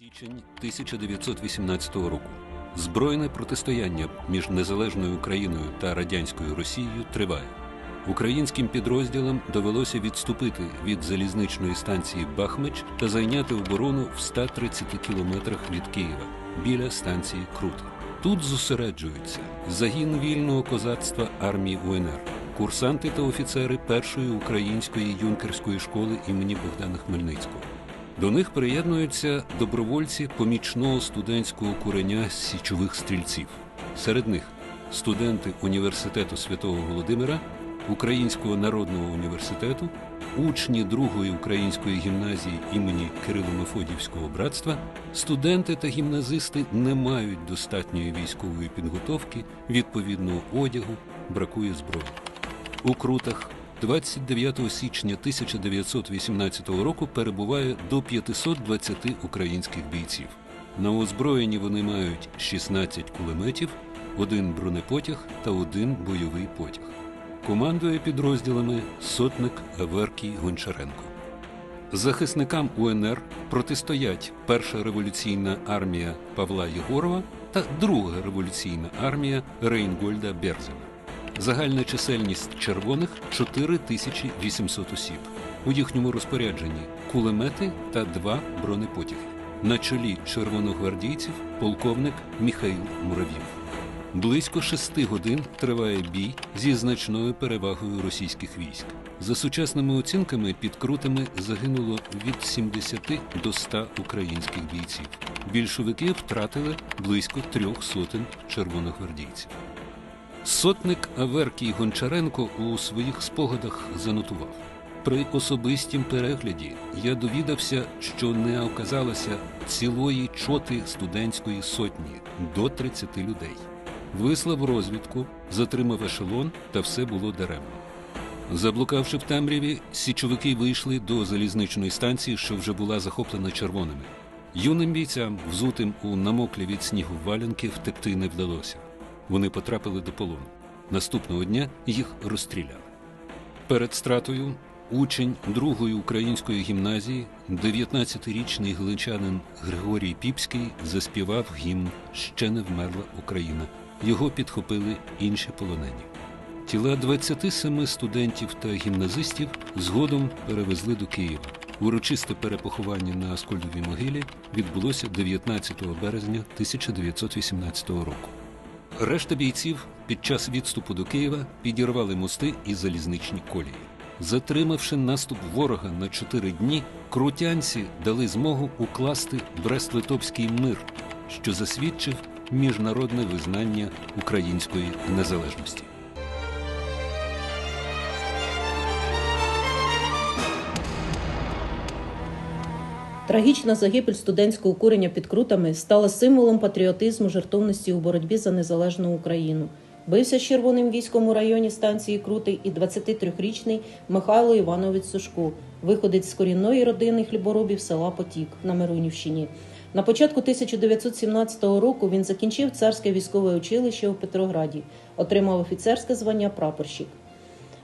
Січень 1918 року. Збройне протистояння між незалежною Україною та радянською Росією триває. Українським підрозділам довелося відступити від залізничної станції Бахмич та зайняти оборону в 130 кілометрах від Києва біля станції Крута. Тут зосереджуються загін вільного козацтва армії УНР, курсанти та офіцери першої української юнкерської школи імені Богдана Хмельницького. До них приєднуються добровольці помічного студентського куреня січових стрільців. Серед них студенти університету святого Володимира, Українського народного університету, учні другої української гімназії імені Кирило-Мефодіївського братства, студенти та гімназисти не мають достатньої військової підготовки, відповідного одягу, бракує зброї. У Крутах 29 січня 1918 року перебуває до 520 українських бійців. На озброєнні вони мають 16 кулеметів, один бронепотяг та один бойовий потяг. Командує підрозділами сотник Аверкій Гончаренко. Захисникам УНР протистоять Перша революційна армія Павла Єгорова та Друга революційна армія Рейнгольда Берзена. Загальна чисельність червоних 4800 осіб. У їхньому розпорядженні кулемети та два бронепотяги. На чолі червоногвардійців полковник Міхаїл Муравів. Близько шести годин триває бій зі значною перевагою російських військ. За сучасними оцінками під крутами загинуло від 70 до 100 українських бійців. Більшовики втратили близько трьох сотень червоногвардійців. Сотник Аверкій Гончаренко у своїх спогадах занотував. При особистім перегляді я довідався, що не оказалося цілої чоти студентської сотні до 30 людей. Вислав розвідку, затримав ешелон, та все було даремно. Заблукавши в темряві, січовики вийшли до залізничної станції, що вже була захоплена червоними. Юним бійцям, взутим у намоклі від снігу валянки, втекти не вдалося. Вони потрапили до полону. Наступного дня їх розстріляли. Перед стратою учень другої української гімназії, 19-річний гличанин Григорій Піпський, заспівав гімн Ще не вмерла Україна. Його підхопили інші полонені. Тіла 27 студентів та гімназистів згодом перевезли до Києва. Урочисте перепоховання на Аскольдовій могилі відбулося 19 березня 1918 року. Решта бійців під час відступу до Києва підірвали мости і залізничні колії. Затримавши наступ ворога на чотири дні, крутянці дали змогу укласти Брест-Литовський мир, що засвідчив міжнародне визнання української незалежності. Трагічна загибель студентського курення під крутами стала символом патріотизму жертовності у боротьбі за незалежну Україну. Бився з червоним військом у районі станції Крутий і 23-річний Михайло Іванович Сушко, виходець з корінної родини хліборобів села Потік на Миронівщині. На початку 1917 року він закінчив царське військове училище у Петрограді, отримав офіцерське звання прапорщик.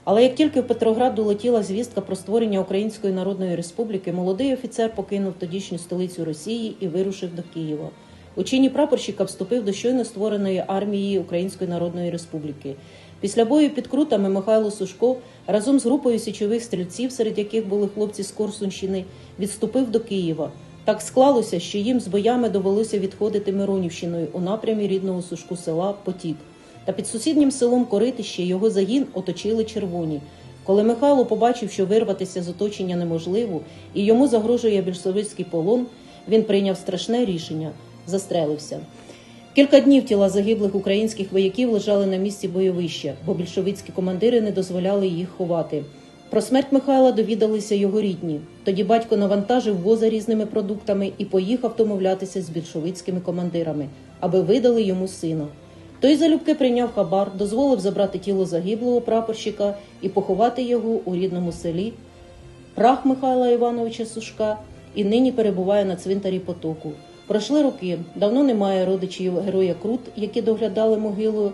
Але як тільки в Петроград долетіла звістка про створення Української Народної Республіки, молодий офіцер покинув тодішню столицю Росії і вирушив до Києва. У чині прапорщика вступив до щойно створеної армії Української Народної Республіки. Після бою під крутами Михайло Сушко разом з групою січових стрільців, серед яких були хлопці з Корсунщини, відступив до Києва. Так склалося, що їм з боями довелося відходити Миронівщиною у напрямі рідного сушку села Потік. Та під сусіднім селом Коритище його загін оточили червоні. Коли Михайло побачив, що вирватися з оточення неможливо і йому загрожує більшовицький полон, він прийняв страшне рішення застрелився. Кілька днів тіла загиблих українських вояків лежали на місці бойовища, бо більшовицькі командири не дозволяли їх ховати. Про смерть Михайла довідалися його рідні. Тоді батько навантажив воза різними продуктами і поїхав домовлятися з більшовицькими командирами, аби видали йому сина. Той залюбки прийняв хабар, дозволив забрати тіло загиблого прапорщика і поховати його у рідному селі. Прах Михайла Івановича Сушка і нині перебуває на цвинтарі потоку. Пройшли роки, давно немає родичів героя Крут, які доглядали могилу,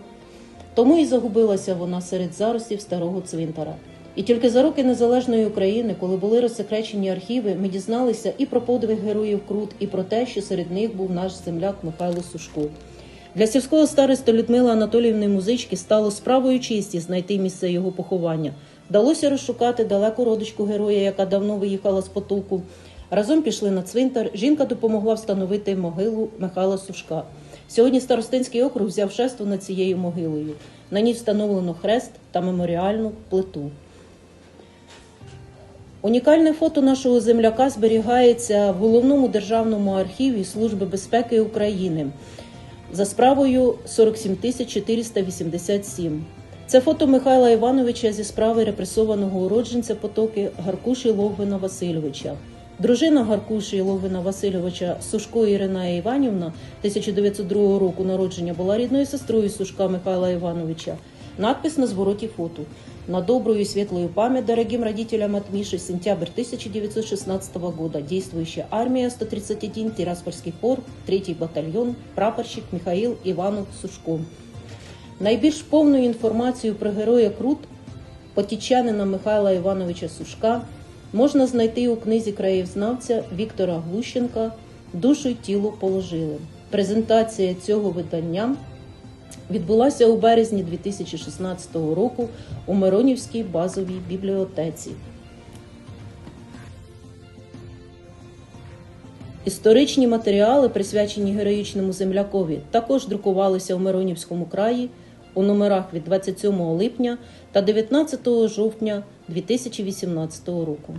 тому і загубилася вона серед заростів старого цвинтара. І тільки за роки незалежної України, коли були розсекречені архіви, ми дізналися і про подвиг героїв Крут, і про те, що серед них був наш земляк Михайло Сушко. Для сільського староста Людмили Анатоліївни Музички стало справою честі знайти місце його поховання. Вдалося розшукати далеку родичку героя, яка давно виїхала з потоку. Разом пішли на цвинтар. Жінка допомогла встановити могилу Михайла Сушка. Сьогодні Старостинський округ взяв шество над цією могилою. На ній встановлено хрест та меморіальну плиту. Унікальне фото нашого земляка зберігається в головному державному архіві Служби безпеки України за справою 47 487. Це фото Михайла Івановича зі справи репресованого уродженця потоки Гаркуші Логвина Васильовича. Дружина Гаркуші Логвина Васильовича Сушко Ірина Іванівна 1902 року народження була рідною сестрою Сушка Михайла Івановича. Надпис на звороті фото. На добрую и светлую память дорогим родителям от Миши, сентябрь 1916 года, действующая армия 131, Тираспольский фор, 3 батальйон, прапорщик Михаил Іванов Сушко. Найбільш повну інформацію про героя Крут, потічанина Михайла Івановича Сушка, можна знайти у книзі краєзнавця Віктора Глущенка Душу й тіло положили. Презентація цього видання відбулася у березні 2016 року у Миронівській базовій бібліотеці. Історичні матеріали, присвячені героїчному землякові, також друкувалися в Миронівському краї у номерах від 27 липня та 19 жовтня 2018 року.